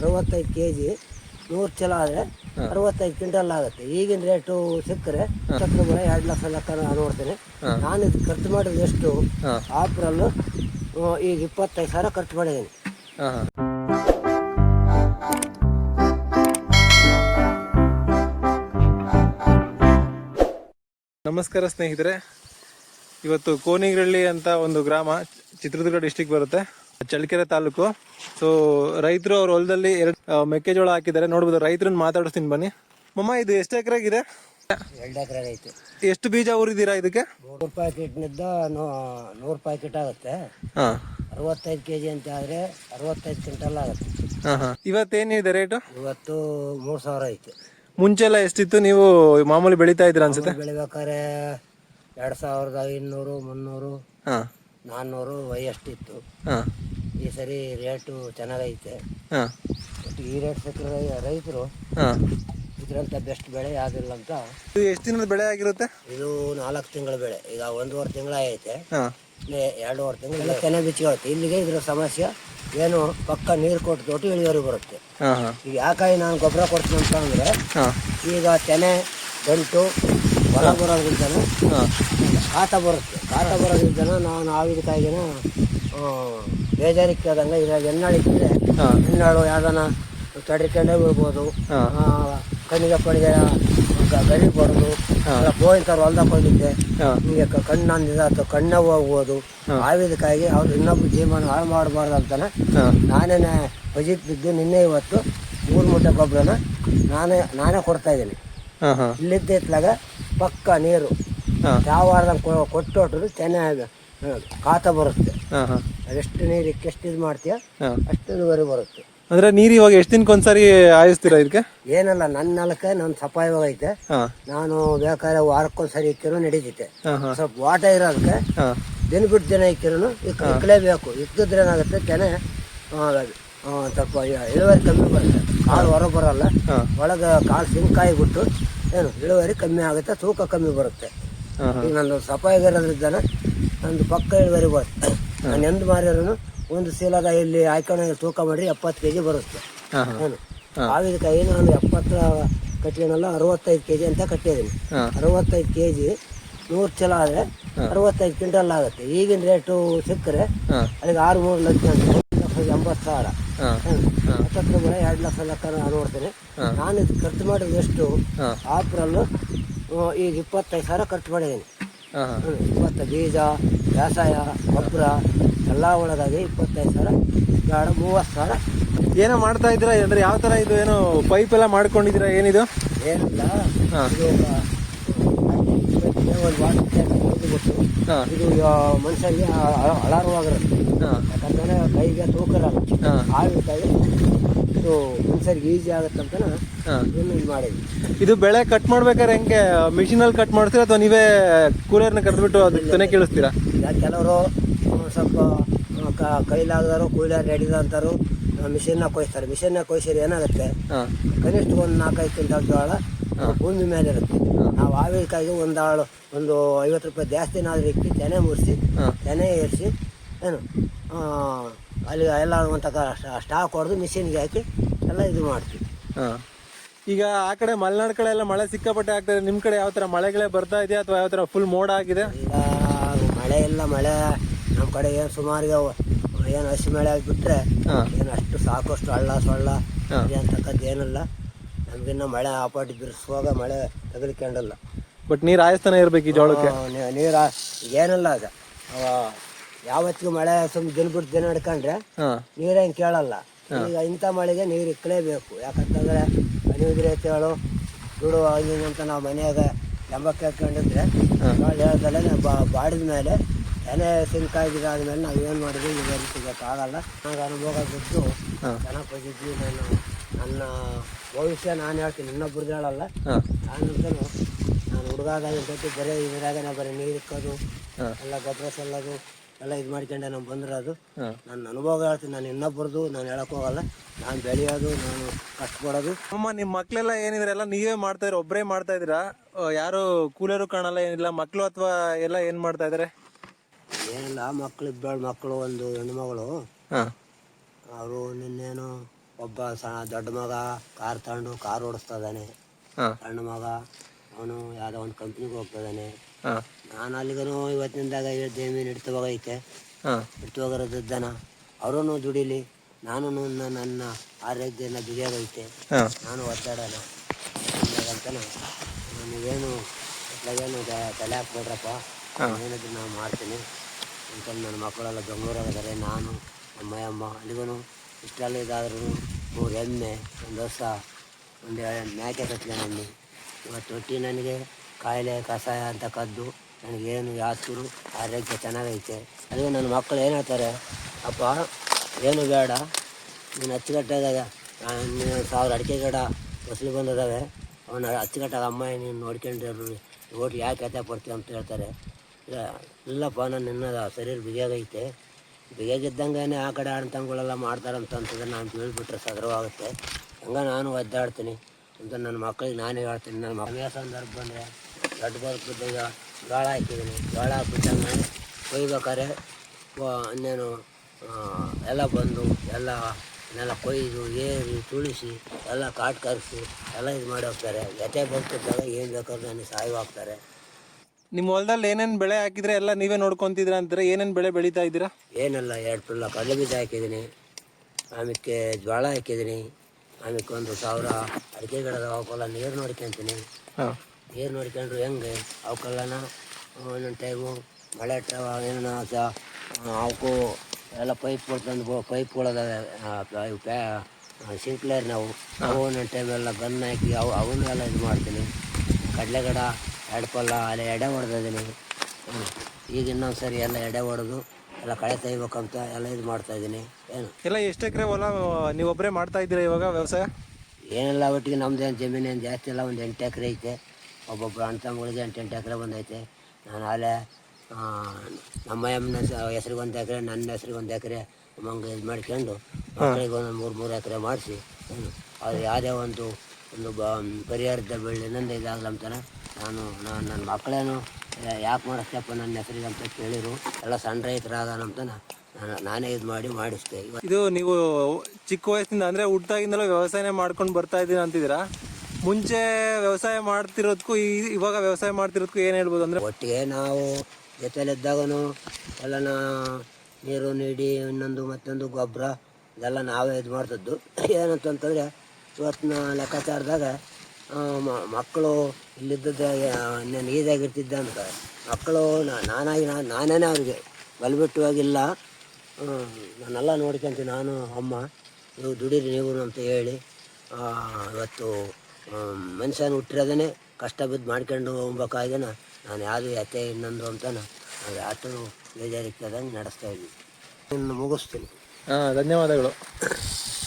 ಅರವತ್ತೈದು K G ನೂರು ಚಲ ಆದರೆ ಅರವತ್ತೈದು ಕ್ವಿಂಟಲ್ ಆಗುತ್ತೆ. ಈಗಿನ ರೇಟು ಸಿಕ್ಕರೆ ಸತ್ರ ಬರ ಎರಡು ಲಕ್ಷ ಲೆಕ್ಕ ನಾನು ನೋಡ್ತೇನೆ. ನಾನು ಇದು ಖರ್ಚು ಮಾಡಿದ ಎಷ್ಟು? ಆಪ್ರಲ್ ಆಪ್ರಲ್ಲು ಈಗ ಇಪ್ಪತ್ತೈದು ಸಾವಿರ ಖರ್ಚು ಮಾಡಿದ್ದೀನಿ. ನಮಸ್ಕಾರ ಸ್ನೇಹಿತರೆ. ಇವತ್ತು ಕೋನಿಗ್ರಳ್ಳಿ ಅಂತ ಒಂದು ಗ್ರಾಮ ಚಿತ್ರದುರ್ಗ ಡಿಸ್ಟಿಕ್ ಬರುತ್ತೆ. ಚಳ್ಳಕೆರೆ ತಾಲೂಕು. ಸೊ ರೈತರು ಅವ್ರ ಹೊಲದಲ್ಲಿ ಎರಡು ಮೆಕ್ಕೆಜೋಳ ಹಾಕಿದ್ದಾರೆ. ನೋಡ್ಬೋದು ರೈತರನ್ನ ಮಾತಾಡಿಸ್ತೀನಿ ಬನ್ನಿ. ಮಮ್ಮ ಇದು ಎಷ್ಟು ಎಕರೆಗಿದೆ? ಎರಡು ಎಕರೆ ಐತೆ ಎಷ್ಟು ಬೀಜ ಊರಿದ್ದೀರಾ ಇದಕ್ಕೆ? ನೂರು ಪ್ಯಾಕೆಟ್ನಿಂದ ನೂರು ಪ್ಯಾಕೆಟ್ ಆಗುತ್ತೆ. ಹಾಂ. ಅರವತ್ತೈದು ಕೆ ಜಿ ಅಂತ ಆದರೆ ಅರವತ್ತೈದು ಕ್ವಿಂಟಲ್ ಆಗುತ್ತೆ. ಹಾಂ ಹಾಂ. ಇವತ್ತೇನಿದೆ ರೇಟು? ಇವತ್ತು ಮೂರು ಸಾವಿರ ಐತೆ. ಮುಂಚೆಲ್ಲ ಎಷ್ಟಿತ್ತು? ನೀವು ಮಾಮೂಲಿ ಬೆಳೀತಾ ಇದ್ರ ಅನ್ಸುತ್ತೆ? ಬೆಳಿಬೇಕಾದ್ರೆ ಎರಡು ಸಾವಿರದ ಐನೂರು ಮುನ್ನೂರು. ಹಾಂ. ನಾನ್ನೂರು ವಯಷ್ಟಿತ್ತು ಹಾಂ. ಈ ಸರಿ ರೇಟು ಚೆನ್ನಾಗೈತೆ. ಹಾಂ. ಒಟ್ಟು ಈ ರೇಟ್ ಸಿಕ್ಕರೆ ರೈತರು ಹಾಂ. ಇದರಂತ ಬೆಸ್ಟ್ ಬೆಳೆ ಆಗಿಲ್ಲ ಅಂತ. ಇದು ಎಷ್ಟು ದಿನದ ಬೆಳೆ ಆಗಿರುತ್ತೆ? ಇದು ನಾಲ್ಕು ತಿಂಗಳ ಬೆಳೆ. ಈಗ ಒಂದೂವರೆ ತಿಂಗಳ ಐತೆ ಹಾಂ. ಇಲ್ಲೇ ಎರಡೂವರೆ ತಿಂಗಳು ತೆನೆ ಬಿಚ್ಚಿರುತ್ತೆ ಇಲ್ಲಿಗೆ ಇದ್ರ ಸಮಸ್ಯೆ ಏನು ಪಕ್ಕ ನೀರು ಕೊಟ್ಟು ತೊಟ್ಟು ಇಳುವರಿ ಬರುತ್ತೆ. ಹಾಂ ಹಾಂ. ಈಗ ಯಾಕಾಗಿ ನಾನು ಗೊಬ್ಬರ ಕೊಡ್ತೀನಿ ಅಂತ ಅಂದ್ರೆ ಈಗ ತೆನೆ ಗಂಟು ಹೊರ ಬರೋದ್ರಿಂದನೂ ಕಾಟ ಬರುತ್ತೆ. ಕಾಟ ಬರೋದ್ರಿಂದ ನಾನು ಆವಿದ ಕಾಯಿಗೆನ ಬೇಜಾರಿಕೆ ಆದಂಗೆ ಎಣ್ಣಾಳಿದ್ರೆ ಹಾಂ. ಹೆಣ್ಣಾಳು ಯಾವ್ದಾನ ತಡ್ಕೊಂಡೇ ಬಿಡ್ಬೋದು. ಕಣ್ಣಿಗೆ ಪಣಿಗೆ ಗರಿ ಬರೋದು. ಬೋಯಿಂತವ್ರು ಹೊಲ್ದಾಗ ಹೋಗಿದ್ದೆ ಹಿಂಗೆ ಕ- ಕಣ್ಣು ಅಂದಿದಾತು ಕಣ್ಣ ಹೋಗ್ಬೋದು. ಆವಿದ ಕಾಯಿಗೆ ಅವ್ರು ಇನ್ನೊಬ್ರು ಜೀವನ ಹಾಳು ಮಾಡಬಾರ್ದು ಅಂತಾನೆ ನಾನೇನೆ ನಾನೇ ಬಜಿತ್ ಬಿದ್ದು ನಿನ್ನೆ ಇವತ್ತು ಮೂರು ಮೂಟೆ ಗೊಬ್ಬರನ ನಾನೇ ನಾನೇ ಕೊಡ್ತಾ ಇದ್ದೀನಿ. ಇಲ್ಲಿದ್ದ ಇತ್ಲಾಗ ಪಕ್ಕ ನೀರು. ಯಾವಾರ್ದಂಗೆ ಕೊಟ್ಟು ಚೆನ್ನಾಗಿ ಕಾತ ಬರುತ್ತೆ. ಅದೆಷ್ಟು ನೀರಿಗೆ ಎಷ್ಟು ಇದು ಮಾಡ್ತೀಯ? ಅಷ್ಟು ಇಳುವರಿ ಬರುತ್ತೆ. ಅಂದ್ರೆ ನೀರು ಇವಾಗ ಎಷ್ಟು ದಿನಕ್ಕೆ ಒಂದ್ಸರಿ ಹಾಯಿಸ್ತೀರಾ ಇದಕ್ಕೆ? ಏನಲ್ಲ ನನ್ನ ನೆಲಕ್ಕೆ ನನ್ನ ಸಪಾಯವಾಗ ಹೋಗೈತೆ ನಾನು ಬೇಕಾದ್ರೆ ವಾರಕ್ಕೊಂದ್ಸರಿ ಇಕ್ಕಿರೋ ನಡೀತೈತೆ ಸ್ವಲ್ಪ ವಾಟ ಇರೋದಕ್ಕೆ ದಿನ ಬಿಟ್ಟು ದಿನ ಇಕ್ಕಿರೋನು ಇಕ್ಕಲೇಬೇಕು ಇಕ್ಕಿದ್ರೆ ಏನಾಗುತ್ತೆ ತೆನೆ ಸ್ವಲ್ಪ ಇಳುವರಿ ಕಮ್ಮಿ ಬರುತ್ತೆ. ಕಾಳು ಹೊರ ಬರಲ್ಲ. ಒಳಗೆ ಕಾಳು ಸಿಂಕಾಯಿ ಬಿಟ್ಟು ಏನು ಇಳುವರಿ ಕಮ್ಮಿ ಆಗುತ್ತೆ ತೂಕ ಕಮ್ಮಿ ಬರುತ್ತೆ. ಈಗ ನಂದು ಸಪಾಯಿಗಿರೋದ್ರಿಂದ ನಂದು ಪಕ್ಕ ಇಳುವರಿ ಬರುತ್ತೆ ನಾನು ಎಂದು ಮಾರಿರೋನು ಒಂದು ಸೀಲದ ಇಲ್ಲಿ ಹಾಕೊಂಡು ತೂಕ ಮಾಡಿ ಎಪ್ಪತ್ತು ಕೆ ಜಿ ಬರುತ್ತೆ ಏನು? ಆವಿದ ಕಾಯಿ ನಾನು ಎಪ್ಪತ್ತ ಕಟ್ಟಿಗೆನಲ್ಲ ಅರವತ್ತೈದು ಕೆ ಜಿ ಅಂತ ಕಟ್ಟಿದ್ದೀನಿ ಅರವತ್ತೈದು ಕೆ ಜಿ ನೂರು ಚೀಲ ಆದರೆ ಅರವತ್ತೈದು ಕ್ವಿಂಟಲ್ ಆಗುತ್ತೆ. ಈಗಿನ ರೇಟು ಸಿಕ್ಕರೆ ಅದಕ್ಕೆ ಆರು ಮೂರು ಲಕ್ಷ ಎಂಬತ್ತು ಸಾವಿರ. ಹತ್ತತ್ರ ಬೆಳೆ ಎರಡು ಲಕ್ಷ ಲೆಕ್ಕ ನಾನು ನೋಡ್ತೇನೆ. ನಾನು ಇದು ಖರ್ಚು ಮಾಡಿದ ಎಷ್ಟು? ಆಪ್ರಲ್ಲು ಈಗ ಇಪ್ಪತ್ತೈದು ಸಾವಿರ ಖರ್ಚು ಮಾಡಿದ್ದೀನಿ. ಇಪ್ಪತ್ತು ಬೀಜ ವ್ಯವಸಾಯ ಗೊಬ್ಬರ ಎಲ್ಲ ಒಳಗಾಗಿ ಇಪ್ಪತ್ತೈದು ಸಾವಿರ ಬೇಡ ಮೂವತ್ತು ಸಾವಿರ. ಏನೋ ಮಾಡ್ತಾ ಇದ್ದೀರಾ ಅಂದ್ರೆ ಯಾವ ಥರ ಇದು? ಏನೋ ಪೈಪ್ ಎಲ್ಲ ಮಾಡ್ಕೊಂಡಿದ್ದೀರಾ? ಏನಿದು? ಏನಿಲ್ಲ ಹಾಂ ಇದು ಒಂದು ವಾಟರ್ ಟ್ಯಾಂಕ್ ಬಿಟ್ಟು ಹಾಂ ಇದು ಮನುಷ್ಯರಿಗೆ ಅಳಾರವಾಗಿರುತ್ತೆ ಹಾಂ. ಯಾಕಂದ್ರೆ ಕೈಗೆ ತೂಕ ಇರಲ್ಲ ಇದು ಮನುಷ್ಯರಿಗೆ ಈಸಿ ಆಗುತ್ತೆ ಅಂತ ಇದು ಮಾಡಿದ್ವಿ ಇದು ಬೆಳೆ ಕಟ್ ಮಾಡ್ಬೇಕಾದ್ರೆ ಹೆಂಗೆ ಮಿಷಿನಲ್ಲಿ ಕಟ್ ಮಾಡ್ತೀರಾ ಅಥವಾ ನೀವೇ ಕೂಲರ್ನ ಕರೆದ್ಬಿಟ್ಟು ಅದಕ್ಕೆ ತೆನೆ ಕೀಳಿಸ್ತೀರಾ? ಕೆಲವರು ಸ್ವಲ್ಪ ಕೈಲಾಗದಾರು ಕೂಲರ್ ರೆಡಿದ ಅಂತಾರು ಮಿಷಿನ್ನ ಕೊಯ್ಸ್ತಾರೆ. ಮಿಷಿನ್ನ ಕೊಯ್ಸಿದ್ರೆ ಏನಾಗುತ್ತೆ? ಕನಿಷ್ಠ ಒಂದು ನಾಲ್ಕೈದು ಕ್ವಿಂಟಲ್ ಜೋಳ ಭೂಮಿ ಮೇಲೆ ಇರುತ್ತೆ ನಾವು ಆವಿಕಾಯಿಗೆ ಒಂದು ಆಳು ಒಂದು ಐವತ್ತು ರೂಪಾಯಿ ಜಾಸ್ತಿ ಏನಾದರೂ ಇಕ್ಕಿ ತೆನೆ ಮುರಿಸಿ ತೆನೆ ಏರಿಸಿ ಏನು ಅಲ್ಲಿ ಎಲ್ಲ ಒಂದು ಸ್ಟಾಕ್ ಹೊಡೆದು ಮಿಷಿನ್ಗೆ ಹಾಕಿ ಎಲ್ಲ ಇದು ಮಾಡ್ತೀವಿ. ಈಗ ಆ ಕಡೆ ಮಲೆನಾಡು ಕಡೆ ಎಲ್ಲ ಮಳೆ ಸಿಕ್ಕಾಪಟ್ಟೆ ಆಗ್ತದೆ ನಿಮ್ಮ ಕಡೆ ಯಾವ ಥರ ಮಳೆಗಳೇ ಬರ್ತಾ ಇದೆಯಾ ಅಥವಾ ಯಾವ ಥರ ಫುಲ್ ಮೋಡ ಆಗಿದೆ? ಈಗ ಮಳೆ ಇಲ್ಲ ಮಳೆ ನಮ್ಮ ಕಡೆ ಏನು ಸುಮಾರಿಗೆ ಏನು ಹಸಿ ಮಳೆ ಆಗಿಬಿಟ್ರೆ ಏನು ಅಷ್ಟು ಸಾಕಷ್ಟು ಹಳ್ಳ ಸೊಳ್ಳ ಅಂತಕ್ಕದ್ದು ಏನಿಲ್ಲ. ನಮಗಿನ್ನ ಮಳೆ ಆಪಾಟಿ ಬಿರ್ಸುವಾಗ ಮಳೆ ತಗಲಿಕ್ಕಂಡಲ್ಲ ಬಟ್ ನೀರು ಆಯಸ್ತಾನೆ ಇರಬೇಕು ಈ ಜೋಳಕ್ಕೆ? ನೀರು ಏನಲ್ಲ ಅದು. ಯಾವತ್ತಿಗೂ ಮಳೆ ಸುಮ್ಮನೆ ದಿನ ಬಿಟ್ಟು ದಿನ ಹಿಡ್ಕೊಂಡ್ರೆ ನೀರೇನು ಕೇಳಲ್ಲ. ಈಗ ಇಂಥ ಮಳೆಗೆ ನೀರು ಇಕ್ಕಲೇಬೇಕು ಯಾಕಂತಂದ್ರೆ ಹೇಳು ಬಿಡು ಹಂಗಿಂಗ್ ಅಂತ ನಾವು ಮನೆಯಾಗ ಎಂಬಕ್ಕೆ ಹಾಕೊಂಡಿದ್ರೆ ಹೇಳ್ದಲ್ಲೇ ಬಾಡಿದ ಮೇಲೆ ಎನೆ ಸಿಂಕಾಗಿದಾದ್ಮೇಲೆ ನಾವು ಏನು ಮಾಡಿದ್ವಿ ಈಗ ಸಿಗೋಕ್ಕಾಗಲ್ಲ ನನಗೆ ಅನುಭವ ಬಿದ್ದು ಹಾಂ. ಚೆನ್ನಾಗಿ ಹೋಗಿದ್ವಿ ನಾನು. ನನ್ನ ಭವಿಷ್ಯ ನಾನು ಹೇಳ್ತೀನಿ ಇನ್ನೊಬ್ರದ್ದು ಹೇಳಲ್ಲ. ಹಾಂ. ನಾನಂತೂ ನಾನು ಹುಡುಗಾಗ ಜೊತೆ ಬರೀ ಇದ್ರಾಗ ನಾ ಬರೀ ನೀರು ಇಕ್ಕೋದು ಎಲ್ಲ ಗೊಬ್ಬರ ಸಲ್ಲೋದು ಎಲ್ಲ ಇದು ಮಾಡ್ಕೊಂಡೆ ನಾನು ಬಂದಿರೋದು. ಅದು ನನ್ನ ಅನುಭವ ಹೇಳ್ತೀನಿ ನಾನು ಇನ್ನೊಬ್ಬರದು ನಾನು ಹೇಳಕ್ ಹೋಗಲ್ಲ. ನಾನು ಬೆಳೆಯೋದು ನಾನು ಕಷ್ಟಪಡೋದು. ಅಮ್ಮ ನಿಮ್ಮ ಮಕ್ಕಳೆಲ್ಲ ಏನಿದ್ರೆ? ಎಲ್ಲ ನೀವೇ ಮಾಡ್ತಾ ಇದ್ರಿ ಒಬ್ಬರೇ ಮಾಡ್ತಾ ಇದ್ದೀರಾ? ಯಾರು ಕೂಲರು ಕಾಣಲ್ಲ ಏನಿಲ್ಲ? ಮಕ್ಕಳು ಅಥವಾ ಎಲ್ಲ ಏನು ಮಾಡ್ತಾ ಇದ್ದಾರೆ ಏನಿಲ್ಲ ಮಕ್ಕಳು ಇಬ್ಬರು ಮಕ್ಕಳು ಒಂದು ಹೆಣ್ಮಗಳು ಅವರು ನಿನ್ನೇನು ಒಬ್ಬ ಸಣ್ಣ ದೊಡ್ಡ ಮಗ ಕಾರ್ ತಗೊಂಡು ಕಾರ್ ಓಡಿಸ್ತಾ ಇದ್ದಾನೆ ಹಾಂ. ಸಣ್ಣ ಮಗ ಅವನು ಯಾವುದೋ ಒಂದು ಕಂಪ್ನಿಗೆ ಹೋಗ್ತಾ ಇದ್ದಾನೆ ಹಾಂ. ನಾನು ಅಲ್ಲಿಗೂ ಇವತ್ತಿನಿಂದಾಗ ಜಮೀನು ಇಡ್ತು ಹೋಗೈತೆ. ಹಾಂ. ಹಿಡ್ತು ಹೋಗಿರೋದನ್ನ ಅವರೂ ದುಡಿಲಿ ನಾನು ನನ್ನ ಆರೋಗ್ಯನ ದುಡಿಯೋಗೈತೆ ಹಾಂ. ನಾನು ಒದ್ದಾಡಲ್ಲ ಅಂತಾನೆ. ನೀವೇನು ಏನು ತಲೆ ಹಾಕ್ಬೇಡ್ರಪ್ಪ. ಏನಿದ್ರು ನಾನು ಮಾಡ್ತೀನಿ. ಅಂತ ನನ್ನ ಮಕ್ಕಳೆಲ್ಲ ಬೆಂಗಳೂರಾಗಿದ್ದಾರೆ. ನಾನು ನಮ್ಮ ಅಮ್ಮ ಅಲ್ಲಿಗೂ ಇಷ್ಟೆಲ್ಲ ಇದಾದ್ರೂ ಮೂರು ಎಮ್ಮೆ ಒಂದು ಹೊಸ, ಒಂದು ಮೇಕೆ ಕಟ್ಕೊಂಡು ಇವತ್ತು ಒಟ್ಟಿ ನನಗೆ ಕಾಯಿಲೆ ಕಷಾಯ ಅಂತ ಕದ್ದು, ನನಗೇನು ಯಾಸ್ತರು ಆರೋಗ್ಯ ಚೆನ್ನಾಗೈತೆ. ಅದು ನನ್ನ ಮಕ್ಕಳು ಏನು ಹೇಳ್ತಾರೆ, ಅಪ್ಪ, ಏನು ಬೇಡ, ನೀನು ಅಚ್ಚುಕಟ್ಟಾಗ ಸಾವಿರ ಅಡಿಕೆ ಗಿಡ ಫಸಲು ಬಂದಿದ್ದಾವೆ ಅವನ ಅಚ್ಚುಕಟ್ಟಾಗ ಅಮ್ಮ ನೀನು ನೋಡ್ಕೊಂಡಿರು ಹೋಟ್ಲು ಯಾಕೆ ಕತೆ ಪಡ್ತೀವಿ ಅಂತ ಹೇಳ್ತಾರೆ. ಇಲ್ಲ, ಇಲ್ಲಪ್ಪ, ನಾನು ನಿನ್ನ ಶರೀರ ಬಿಗಿಯಾಗೈತೆ. ಬಿಗಿಯಾಗಿದ್ದಂಗೆ ಆ ಕಡೆ ಮಾಡ್ತಾರಂತ ಅಂತಂದ್ರೆ ನಾನು ಬೀಳ್ಬಿಟ್ರೆ ಸದರವಾಗುತ್ತೆ ಹಂಗೆ ನಾನು ಒದ್ದಾಡ್ತೀನಿ. ಅಂತ ನನ್ನ ಮಕ್ಕಳಿಗೆ ನಾನೇ ಹೇಳ್ತೀನಿ. ನನ್ನ ಮದುವೆ ಸಂದರ್ಭ ಬಂದರೆ ದೊಡ್ಡ ಬದುಕಿದ್ದಾಗ ಜೋಳ ಹಾಕಿದ್ದೀನಿ. ಜೋಳ ಹಾಕ್ಬಿಟ್ಟಂಗೆ ಕೊಯ್ಬೇಕಾದ್ರೆ ಇನ್ನೇನು ಎಲ್ಲ ಬಂದು ಎಲ್ಲ ನೆಲ ಕೊಯ್ದು, ಏರಿ, ತುಳಿಸಿ, ಎಲ್ಲ ಕಾಟ್ ಕರೆಸಿ ಎಲ್ಲ ಇದು ಮಾಡಿ ಹೋಗ್ತಾರೆ. ಜೊತೆ ಬದುಕಿದ್ದಾಗ ಏನು ಬೇಕಾದ್ರೂ ನನಗೆ ಸಹಾಯ ಆಗ್ತಾರೆ ನಿಮ್ಮ ಹೊಲದಲ್ಲಿ ಏನೇನು ಬೆಳೆ ಹಾಕಿದ್ರೆ ಎಲ್ಲ ನೀವೇ ನೋಡ್ಕೊಂತಿದ್ರ ಅಂತಾರೆ? ಏನೇನು ಬೆಳೆ ಬೆಳೀತಾ ಇದ್ದೀರಾ? ಏನೆಲ್ಲ ಎರಡು ಪುಲ್ಲ ಕಡಲೆ ಬೀಜ ಹಾಕಿದ್ದೀನಿ ಆಮೇಲೆ ಜೋಳ ಹಾಕಿದೀನಿ ಆಮೇಲೆ ಒಂದು ಸಾವಿರ ಅಡಿಕೆ ಗಿಡದ ಅವಕ್ಕೆಲ್ಲ ನೀರು ನೋಡ್ಕೊಂತೀನಿ. ನೀರು ನೋಡ್ಕೊಂಡ್ರು ಹೆಂಗೆ? ಅವಕ್ಕೆಲ್ಲನ ಒಂದೊಂದು ಟೈಮು ಮಳೆ ಏನೋ ಅವಕ್ಕೂ ಎಲ್ಲ ಪೈಪ್ಗಳು ತಂದು ಪೈಪ್ಗಳದಾವೆ ಸಿಂಕ್ಲೇರ್ ನಾವು. ಅವು ಒಂದೊಂದು ಟೈಮ್ ಎಲ್ಲ ಗನ್ ಹಾಕಿ ಅವು ಅವನ್ನೆಲ್ಲ ಎಲ್ಲ ಇದು ಮಾಡ್ತೀನಿ. ಕಡಲೆ ಗಿಡ ಎರಡು ಪಲ್ಲ ಅಲ್ಲಿ ಎಡೆ ಹೊಡೆದಿದ್ದೀನಿ ಈಗ ಇನ್ನೊಂದು ಸರಿ ಎಲ್ಲ ಎಡೆ ಹೊಡೆದು ಎಲ್ಲ ಕಳೆ ತೆಗಿಬೇಕಂತ ಎಲ್ಲ ಇದು ಮಾಡ್ತಾ ಇದ್ದೀನಿ. ಏನು? ಎಲ್ಲ ಎಷ್ಟು ಎಕರೆ ಹೊಲ ನೀವೊಬ್ಬರೇ ಮಾಡ್ತಾ ಇದ್ದೀರಾ ಇವಾಗ ವ್ಯವಸಾಯ? ಏನೆಲ್ಲ ಒಟ್ಟಿಗೆ ನಮ್ದು ಏನು ಜಮೀನು ಏನು ಜಾಸ್ತಿ ಇಲ್ಲ ಒಂದು ಎಂಟು ಎಕರೆ ಐತೆ. ಒಬ್ಬೊಬ್ಬರು ಅಣ್ಣ ತಮ್ಮಗಳಿಗೆ ಎಂಟು ಎಂಟು ಎಕರೆ ಬಂದೈತೆ. ನಾನು ಆಲೆ ಆ, ನಮ್ಮ ಅಮ್ಮನ ಹೆಸ್ರಿಗೆ ಒಂದು ಎಕರೆ ನನ್ನ ಹೆಸ್ರಿಗೆ ಒಂದು ಎಕರೆ ನಮಗೆ ಇದು ಮಾಡ್ಕೊಂಡು ಮಕ್ಕಳಿಗೆ ಒಂದು ಮೂರು ಮೂರು ಎಕರೆ ಮಾಡಿಸಿ. ಅದು ಯಾವುದೇ ಒಂದು ಒಂದು ಬ ಪರಿಹಾರದ ಬೆಳೆ ನಂದು ಇದಾಗಲಂತನ ಅಂತಾನೆ ನಾನು ನಾನು ನನ್ನ ಮಕ್ಕಳೇನು ಯಾಕೆ ಮಾಡಿಸ್ತಪ್ಪ ನನ್ನ ಹೆಸರಿಗೆ ಅಂತ ಕೇಳಿರು. ಎಲ್ಲ ಸಣ್ಣ ರೈತರಾದಾನಂತ ನಾನು ನಾನೇ ಇದು ಮಾಡಿ ಮಾಡಿಸ್ತೆ ಇದು ನೀವು ಚಿಕ್ಕ ವಯಸ್ಸಿಂದ ಅಂದರೆ ಹುಟ್ಟಾಗಿಂದಲೂ ವ್ಯವಸಾಯನೇ ಮಾಡ್ಕೊಂಡು ಬರ್ತಾ ಇದ್ದೀನಿ ಅಂತಿದ್ದೀರಾ? ಮುಂಚೆ ವ್ಯವಸಾಯ ಮಾಡ್ತಿರೋದಕ್ಕೂ ಈ- ಇವಾಗ ವ್ಯವಸಾಯ ಮಾಡ್ತಿರೋದಕ್ಕೂ ಏನು ಹೇಳ್ಬೋದು ಅಂದರೆ? ಒಟ್ಟಿಗೆ ನಾವು ಜೊತೆಲಿದ್ದಾಗೂ ಎಲ್ಲನ ನೀರು ನೀಡಿ ಇನ್ನೊಂದು ಮತ್ತೊಂದು ಗೊಬ್ಬರ ಇದೆಲ್ಲ ನಾವೇ ಇದು ಮಾಡ್ತಿದ್ದು. ಏನಂತಂತಂದರೆ ಇವತ್ತಿನ ಲೆಕ್ಕಾಚಾರದಾಗ ಮಕ್ಕಳು ಇಲ್ಲಿದ್ದ ನಾನು ಈಜಾಗಿರ್ತಿದ್ದೆ ಅಂತ. ಮಕ್ಕಳು ನಾನಾಗಿ ನಾನು ನಾನೇ ಅವ್ರಿಗೆ ಬಲ್ಬಿಟ್ಟುವಾಗಿಲ್ಲ ನಾನೆಲ್ಲ ನೋಡ್ಕೊಂತೀನಿ ನಾನು, ಅಮ್ಮ. ನೀವು ದುಡೀರಿ ನೀವು ಅಂತ ಹೇಳಿ ಇವತ್ತು ಮನುಷ್ಯನ ಹುಟ್ಟಿರೋದೇ ಕಷ್ಟ ಬಿದ್ದು ಮಾಡ್ಕೊಂಡು ಹೋಗ್ಬೇಕಾಗಿನ ನಾನು ಯಾವುದು ಯಾತೆ ಇನ್ನೊಂದು ಅಂತ ನಾನು ಅಷ್ಟು ಬೇಜಾರಿಕ್ಕದಂಗೆ ನಡೆಸ್ತಾ ಇದ್ದೀನಿ ಇನ್ನು ಮುಗಿಸ್ತೀನಿ. ಹಾಂ, ಧನ್ಯವಾದಗಳು.